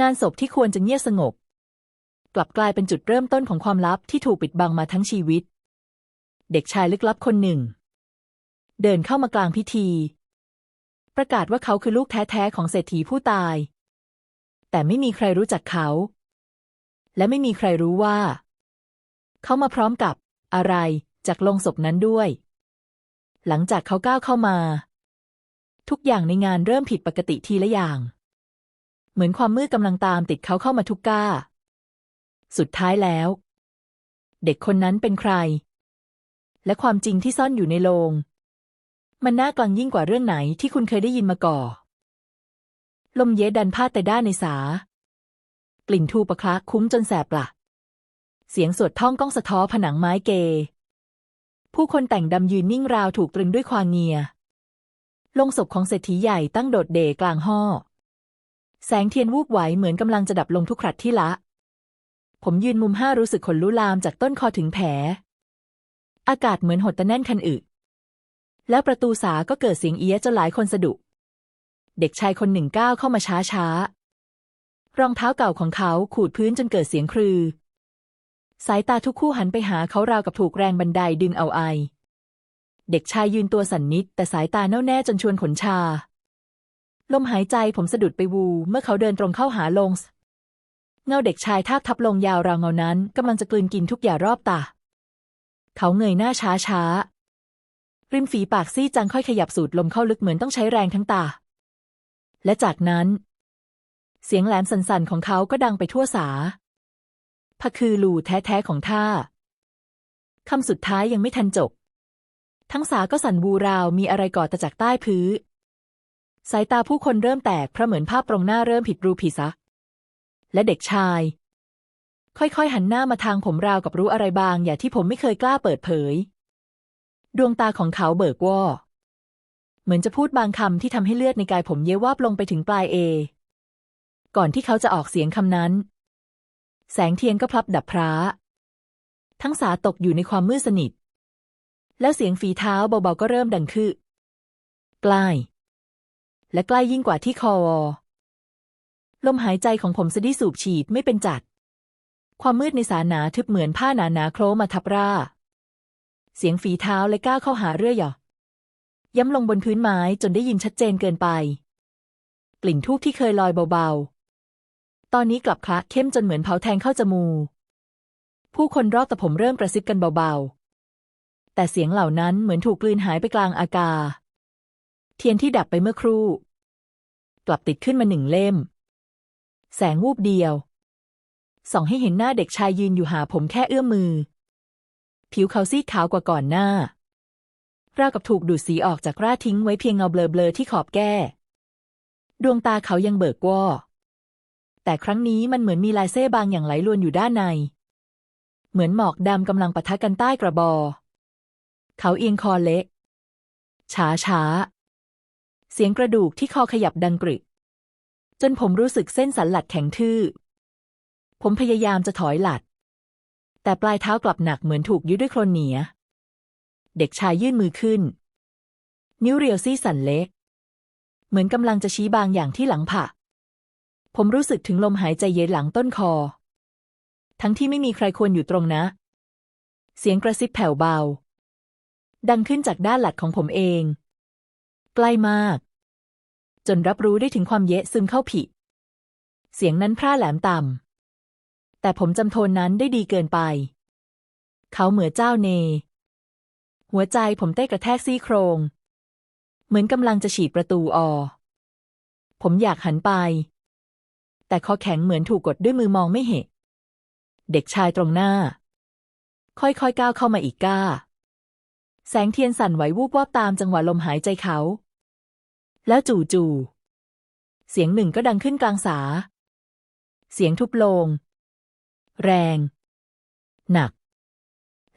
งานศพที่ควรจะเงียบสงบ กลับกลายเป็นจุดเริ่มต้นของความลับที่ถูกปิดบังมาทั้งชีวิต เด็กชายลึกลับคนหนึ่ง เดินเข้ามากลางพิธี ประกาศว่าเขาคือลูกแท้ๆของเศรษฐีผู้ตาย แต่ไม่มีใครรู้จักเขา และไม่มีใครรู้ว่า เขามาพร้อมกับอะไรจากโลงศพนั้นด้วย หลังจากเขาก้าวเข้ามา ทุกอย่างในงานเริ่มผิดปกติทีละอย่าง เหมือนความมืดกำลังตามติดเขาเข้ามาทุกก้า สุดท้ายแล้ว เด็กคนนั้นเป็นใคร และความจริงที่ซ่อนอยู่ในโลง มันน่ากลังยิ่งกว่าเรื่องไหนที่คุณเคยได้ยินมาก่อนลมเย็ดันพาดแต่ด้านในสา กลิ่นทูปะคละคุ้งจนแสบปละเสียงสวดท่องก้องสะท้อผนังไม้เก ผู้คนแต่งดำยืนนิ่งราวถูกตรึงด้วยความเงียลงศพของเศรษฐีใหญ่ตั้งโดดเด่กลางห้อ แสงเทียนวูบไหวเหมือนกำลังจะดับลงทุกครัดที่ละ ผมยืนมุมห้ารู้สึกขนลุลามจากต้นคอถึงแผล อากาศเหมือนหดตะแน่นคันอึแล้วประตูสาก็เกิดเสียงเอี้ยจนหลายคนสะดุ เด็กชายคนหนึ่งก้าวเข้ามาช้าช้ารองเท้าเก่าของเขาขูดพื้นจนเกิดเสียงครือ สายตาทุกคู่หันไปหาเขาราวกับถูกแรงบันไดดึงเอาไอ เด็กชายยืนตัวสั่นนิด แต่สายตาแน่วแน่จนชวนขนชา ลมหายใจผมสะดุดไปวู เมื่อเขาเดินตรงเข้าหาลงส์เงาเด็กชายทาบทับลงยาวราวเงานั้นกำลังจะกลืนกินทุกอย่างรอบตา เขาเงยหน้าช้าช้าริมฝีปากซี่จังค่อยขยับสูดลมเข้าลึกเหมือนต้องใช้แรงทั้งตา และจากนั้น เสียงแหลมสั่นๆของเขาก็ดังไปทั่วสาพะคือลูแท้ๆของท่าคำสุดท้ายยังไม่ทันจบ ทั้งสาก็สั่นบูราวมีอะไรก่อตะจากใต้พื้น สายตาผู้คนเริ่มแตกเพราะเหมือนภาพตรงหน้าเริ่มผิดรูผิดซัก และเด็กชาย ค่อยๆ หันหน้ามาทางผมราวกับรู้อะไรบางอย่างที่ผมไม่เคยกล้าเปิดเผย ดวงตาของเขาเบิกว่าเหมือนจะพูดบางคำที่ทำให้เลือดในกายผมเยวาบลงไปถึงปลายเอ ก่อนที่เขาจะออกเสียงคำนั้น แสงเทียนก็พลับดับพร้า ทั้งสาตกอยู่ในความมืดสนิท แล้วเสียงฝีเท้าเบาๆก็เริ่มดังขึ้นใกล้ และใกล้ยิ่งกว่าที่คอวอลมหายใจของผมสะดิสูบฉีดไม่เป็นจัด ความมืดในสาหนาทึบเหมือนผ้าหนาหนาโครมาทับร่า เสียงฝีเท้าและก้าวเข้าหาเรื่อยหยอย้ำลงบนพื้นไม้จนได้ยินชัดเจนเกินไป กลิ่นทูบที่เคยลอยเบาๆ ตอนนี้กลับคละเข้มจนเหมือนเผาแทงเข้าจมูกผู้คนรอบแต่ผมเริ่มกระซิบกันเบาๆ แต่เสียงเหล่านั้นเหมือนถูกกลืนหายไปกลางอากาศ ทียนที่ดับไปเมื่อครู่ กลับติดขึ้นมาหนึ่งเล่ม แสงวูบเดียว ส่องให้เห็นหน้าเด็กชายยืนอยู่หาผมแค่เอื้อมมือ ผิวเขาซีดขาวกว่าก่อนหน้าราวกับถูกดูดสีออกจากร่าทิ้งไว้เพียงเงาเบลอๆที่ขอบแก้ ดวงตาเขายังเบิกว่าแต่ครั้งนี้มันเหมือนมีลายเส้บางอย่างไหลลวนอยู่ด้านใน เหมือนหมอกดำกำลังปะทะกันใต้กระบอ เขาเอียงคอเละช้าช้า เสียงกระดูกที่คอขยับดังกริกจนผมรู้สึกเส้นสันหลัดแข็งทื่อ ผมพยายามจะถอยหลัด แต่ปลายเท้ากลับหนักเหมือนถูกยึดด้วยโคลนเหนีย เด็กชายยื่นมือขึ้น นิ้วเรียวซี่สั่นเละเหมือนกำลังจะชี้บางอย่างที่หลังผะผมรู้สึกถึงลมหายใจเย็นหลังต้นคอ ทั้งที่ไม่มีใครควรอยู่ตรงนะ เสียงกระซิบแผ่วเบา ดังขึ้นจากด้านหลัดของผมเอง ใกล้มาก จนรับรู้ได้ถึงความเยะซึมเข้าผิ เสียงนั้นพร่าแหลมต่ำแต่ผมจำโทนนั้นได้ดีเกินไป เขาเหมือเจ้าเน หัวใจผมเต้กระแทกซี่โครง เหมือนกำลังจะฉีดประตูออ ผมอยากหันไป แต่คอแข็งเหมือนถูกกดด้วยมือมองไม่เห็นเด็กชายตรงหน้า ค่อยๆก้าวเข้ามาอีกก้า แสงเทียนสั่นไหววูบวาบตามจังหวะลมหายใจเขา แล้วจู่ๆเสียงหนึ่งก็ดังขึ้นกลางสา เสียงทุบโลง แรง หนัก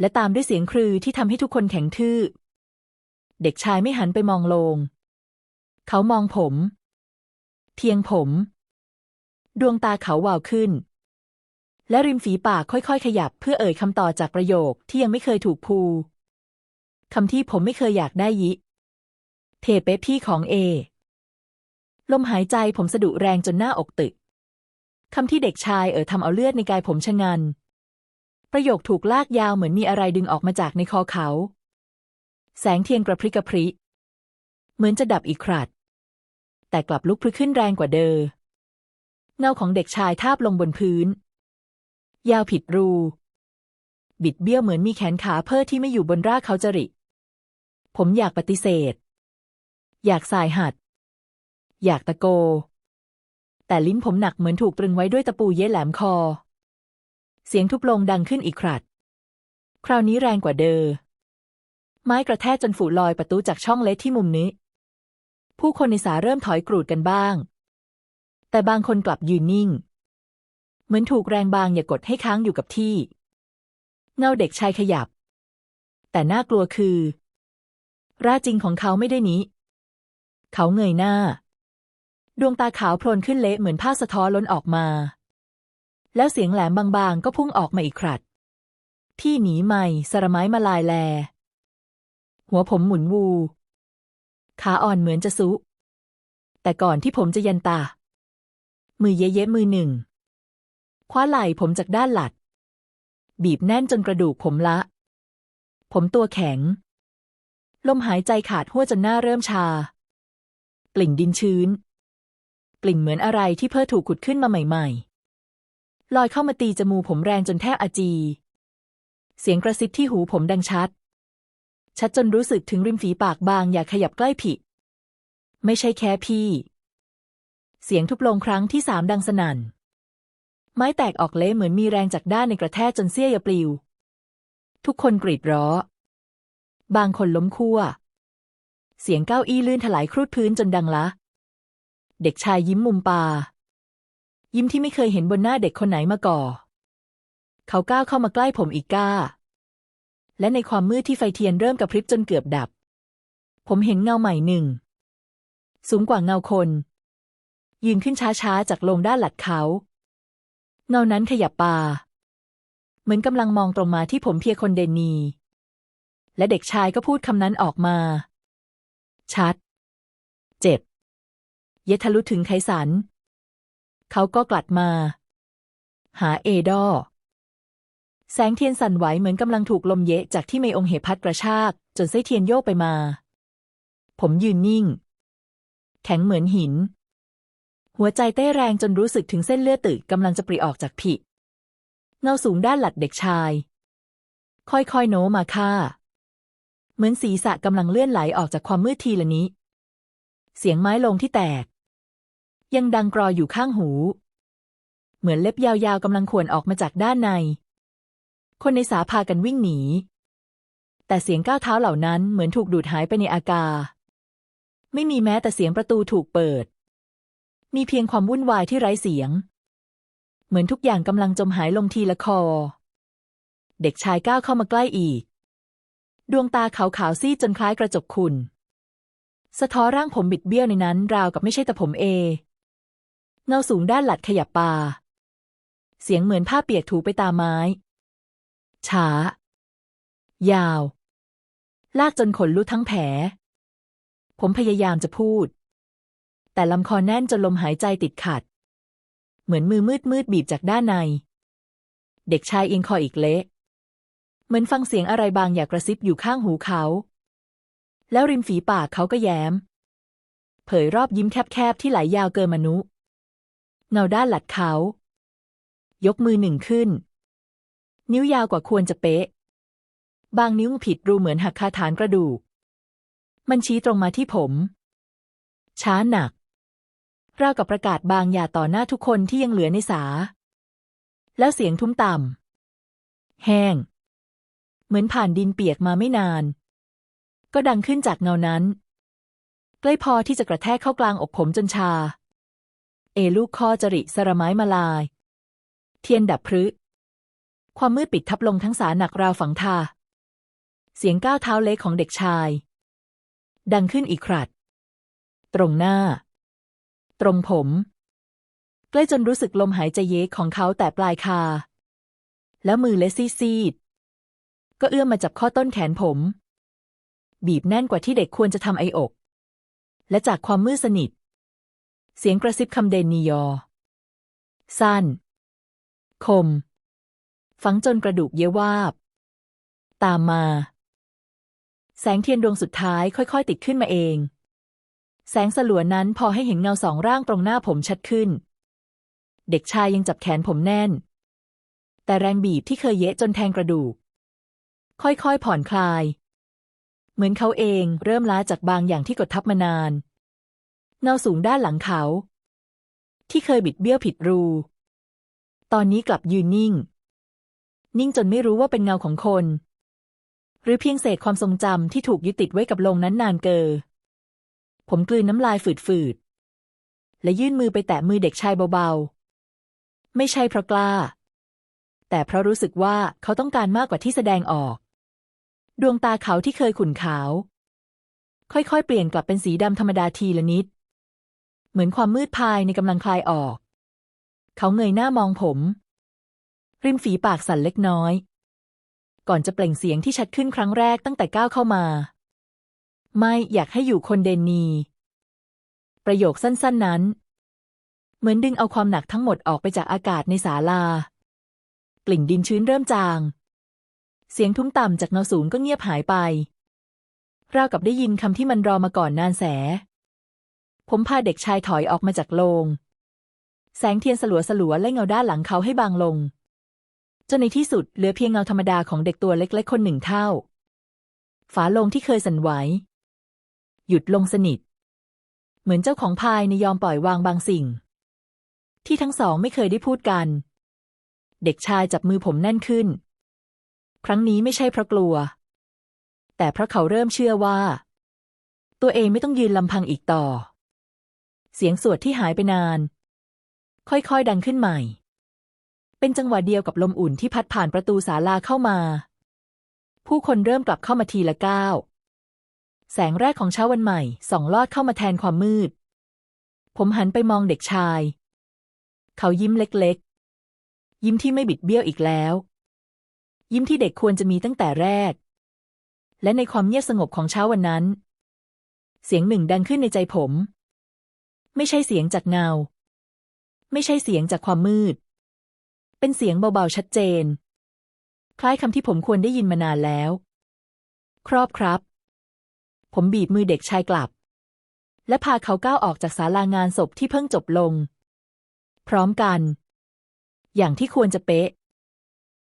และตามด้วยเสียงครือที่ทำให้ทุกคนแข็งทื่อ เด็กชายไม่หันไปมองโลง เขามองผมเพียงผม ดวงตาเขาวาวขึ้น และริมฝีปากค่อยๆ ขยับเพื่อเอ่ยคำต่อจากประโยคที่ยังไม่เคยถูกพูคำที่ผมไม่เคยอยากได้ยิ เทเป๊พี่ของเอ ลมหายใจผมสะดุแรงจนหน้าอกตึก คำที่เด็กชายเอ่อทำเอาเลือดในกายผมชะงัน ประโยคถูกลากยาวเหมือนมีอะไรดึงออกมาจากในคอเขา แสงเทียนกระพริบกระพริ เหมือนจะดับอีกครัด แต่กลับลุกพรึขึ้นแรงกว่าเดิมเงาของเด็กชายทาบลงบนพื้น ยาวผิดรู บิดเบี้ยวเหมือนมีแขนขาเพ้อที่ไม่อยู่บนรากเขาจริ ผมอยากปฏิเสธ อยากสายหัด อยากตะโก แต่ลิ้นผมหนักเหมือนถูกตรึงไว้ด้วยตะปูเย้แหลมคอ เสียงทุบลงดังขึ้นอีกครัด คราวนี้แรงกว่าเดิมไม้กระแทกจนฝูลอยประตูจากช่องเล็กที่มุมนี้ ผู้คนในสาเริ่มถอยกรูดกันบ้าง แต่บางคนกลับยืนนิ่ง เหมือนถูกแรงบางอย่ากดให้ค้างอยู่กับที่ เงาเด็กชายขยับ แต่น่ากลัวคือร่าจริงของเขาไม่ได้นี้ เขาเงยหน้า ดวงตาขาวโพลนขึ้นเละเหมือนผ้าสะท้อนล้นออกมา แล้วเสียงแหลมบางๆ ก็พุ่งออกมาอีกครัดพี่หนีใหม่สระไม้มาลายแล หัวผมหมุนวู ขาอ่อนเหมือนจะซุ แต่ก่อนที่ผมจะยันตา มือเย้ๆมือหนึ่ง คว้าไหล่ผมจากด้านหลัด บีบแน่นจนกระดูกผมละ ผมตัวแข็ง ลมหายใจขาดหัวจนหน้าเริ่มชา กลิ่นดินชื้น กลิ่นเหมือนอะไรที่เพิ่งถูกขุดขึ้นมาใหม่ ๆ ลอยเข้ามาตีจมูกผมแรงจนแทบอาจี เสียงกระซิบที่หูผมดังชัด ชัดจนรู้สึกถึงริมฝีปากบางอยากขยับใกล้ผิด ไม่ใช่แค่พี่ เสียงทุบลงครั้งที่สามดังสนั่น ไม้แตกออกเละเหมือนมีแรงจากด้านในกระแทกจนเสี้ยยปลิว ทุกคนกรีดร้องบางคนล้มคั่ว เสียงเก้าอี้ลื่นถลายครูดพื้นจนดังละ เด็กชายยิ้มมุมปา ยิ้มที่ไม่เคยเห็นบนหน้าเด็กคนไหนมาก่อนเขาก้าวเข้ามาใกล้ผมอีกก้า และในความมืดที่ไฟเทียนเริ่มกระพริบจนเกือบดับ ผมเห็นเงาใหม่หนึ่ง สูงกว่าเงาคน ยืนขึ้นช้าๆจากโลงด้านหลัดเขา เงานั้นขยับปา เหมือนกำลังมองตรงมาที่ผมเพียคนเดนนีและเด็กชายก็พูดคำนั้นออกมา ชัด เจ็บ เยทะลุถึงไขสัน เขาก็กลัดมา หาเอดอ แสงเทียนสั่นไหวเหมือนกำลังถูกลมเยะจากที่เมองเหพัดกระชาก จนไส้เทียนโยกไปมา ผมยืนนิ่ง แข็งเหมือนหิน หัวใจเต้แรงจนรู้สึกถึงเส้นเลือดตึกกำลังจะปริออกจากผิเงาสูงด้านหลัดเด็กชาย ค่อยๆโน้มมาค่า เหมือนศีรษะกำลังเลื่อนไหลออกจากความมืดทีละนี้ เสียงไม้ลงที่แตก ยังดังกรออยู่ข้างหู เหมือนเล็บยาวๆกำลังข่วนออกมาจากด้านใน คนในสาพากันวิ่งหนี แต่เสียงก้าวเท้าเหล่านั้นเหมือนถูกดูดหายไปในอากาศไม่มีแม้แต่เสียงประตูถูกเปิด มีเพียงความวุ่นวายที่ไร้เสียง เหมือนทุกอย่างกำลังจมหายลงทีละคอ เด็กชายก้าวเข้ามาใกล้อีก ดวงตาขาวๆซีดจนคล้ายกระจกขุ่นสะท้อร่างผมบิดเบี้ยวในนั้น ราวกับไม่ใช่แต่ผมเอ เงาสูงด้านหลัดขยับปา เสียงเหมือนผ้าเปียกถูไปตามไม้ ช้า ยาว ลากจนขนลุกทั้งแผล ผมพยายามจะพูด แต่ลำคอแน่นจนลมหายใจติดขัด เหมือนมือมืดมืดบีบจากด้านใน เด็กชายเอียงคออีกเละ เหมือนฟังเสียงอะไรบางอย่ากกระซิบอยู่ข้างหูเขา แล้วริมฝีปากเขาก็แย้ม เผยรอบยิ้มแคบๆที่ไหลยาวเกินมนุษย์เงาด้านหลัดเขา ยกมือหนึ่งขึ้น นิ้วยาวกว่าควรจะเป๊ะ บางนิ้วผิดรูเหมือนหักคาฐานกระดูก มันชี้ตรงมาที่ผม ช้าหนักราวกับประกาศบางอย่าต่อหน้าทุกคนที่ยังเหลือในสา แล้วเสียงทุ้มต่ำแห้ง มือนผ่านดินเปียกมาไม่นาน ก็ดังขึ้นจากเงานั้น ใกล้พอที่จะกระแทกเข้ากลางอกผมจนชา เอลูกคอจริสระไม้มาลาย เทียนดับพรึความมืดปิดทับลงทั้งสาหนักราวฝังทา เสียงก้าวเท้าเล็กของเด็กชาย ดังขึ้นอีกครัด ตรงหน้า ตรงผม ใกล้จนรู้สึกลมหายใจเยกของเขาแต่ปลายคา แล้วมือเลซี่ซีด ก็เอื้อมมาจับข้อต้นแขนผม บีบแน่นกว่าที่เด็กควรจะทำไออก และจากความมืดสนิท เสียงกระซิบคำเดนนิยอ สั้น คม ฝังจนกระดูกเยวาบ ตามมา แสงเทียนดวงสุดท้ายค่อยๆ ติดขึ้นมาเอง แสงสลัวนั้นพอให้เห็นเงาสองร่างตรงหน้าผมชัดขึ้น เด็กชายยังจับแขนผมแน่น แต่แรงบีบที่เคยเยะจนแทงกระดูก ค่อยๆ ผ่อนคลาย เหมือนเขาเองเริ่มล้าจากบางอย่างที่กดทับมานาน เงาสูงด้านหลังเขา ที่เคยบิดเบี้ยวผิดรู ตอนนี้กลับยืนนิ่ง นิ่งจนไม่รู้ว่าเป็นเงาของคน หรือเพียงเศษความทรงจำที่ถูกยึดติดไว้กับลงนั้นนานเกอผมกลืนน้ำลายฝืดๆ และยื่นมือไปแตะมือเด็กชายเบาๆ ไม่ใช่เพราะกล้า แต่เพราะรู้สึกว่าเขาต้องการมากกว่าที่แสดงออก ดวงตาเขาที่เคยขุ่นขาว ค่อยๆ เปลี่ยนกลับเป็นสีดำธรรมดาทีละนิด เหมือนความมืดภายในกำลังคลายออก เขาเงยหน้ามองผม ริมฝีปากสั่นเล็กน้อย ก่อนจะเปล่งเสียงที่ชัดขึ้นครั้งแรกตั้งแต่ก้าวเข้ามา ไม่อยากให้อยู่คนเดนนี ประโยคสั้นๆนั้น เหมือนดึงเอาความหนักทั้งหมดออกไปจากอากาศในศาลากลิ่นดินชื้นเริ่มจาง เสียงทุ้มต่ำจากเงาสูงก็เงียบหายไป ราวกับได้ยินคำที่มันรอมาก่อนนานแส ผมพาเด็กชายถอยออกมาจากโลง แสงเทียนสลัวสลัวและเงาด้านหลังเขาให้บางลง จนในที่สุดเหลือเพียงเงาธรรมดาของเด็กตัวเล็กๆคนหนึ่งเท่า ฝาโลงที่เคยสั่นไหว หยุดลงสนิท เหมือนเจ้าของพายในยอมปล่อยวางบางสิ่ง ที่ทั้งสองไม่เคยได้พูดกัน เด็กชายจับมือผมแน่นขึ้น ครั้งนี้ไม่ใช่เพราะกลัว แต่เพราะเขาเริ่มเชื่อว่า ตัวเองไม่ต้องยืนลำพังอีกต่อ เสียงสวดที่หายไปนาน ค่อยๆดังขึ้นใหม่ เป็นจังหวะเดียวกับลมอุ่นที่พัดผ่านประตูศาลาเข้ามา ผู้คนเริ่มกลับเข้ามาทีละก้าวแสงแรกของเช้าวันใหม่ส่องลอดเข้ามาแทนความมืด ผมหันไปมองเด็กชาย เขายิ้มเล็กๆ ยิ้มที่ไม่บิดเบี้ยวอีกแล้ว ยิ้มที่เด็กควรจะมีตั้งแต่แรก และในความเงียบสงบของเช้าวันนั้น เสียงหนึ่งดังขึ้นในใจผม ไม่ใช่เสียงจากเงา ไม่ใช่เสียงจากความมืด เป็นเสียงเบาๆชัดเจน คล้ายคำที่ผมควรได้ยินมานานแล้ว ครอบครับ ผมบีบมือเด็กชายกลับ และพาเขาก้าวออกจากศาลางานศพที่เพิ่งจบลง พร้อมกัน อย่างที่ควรจะเป๊ะ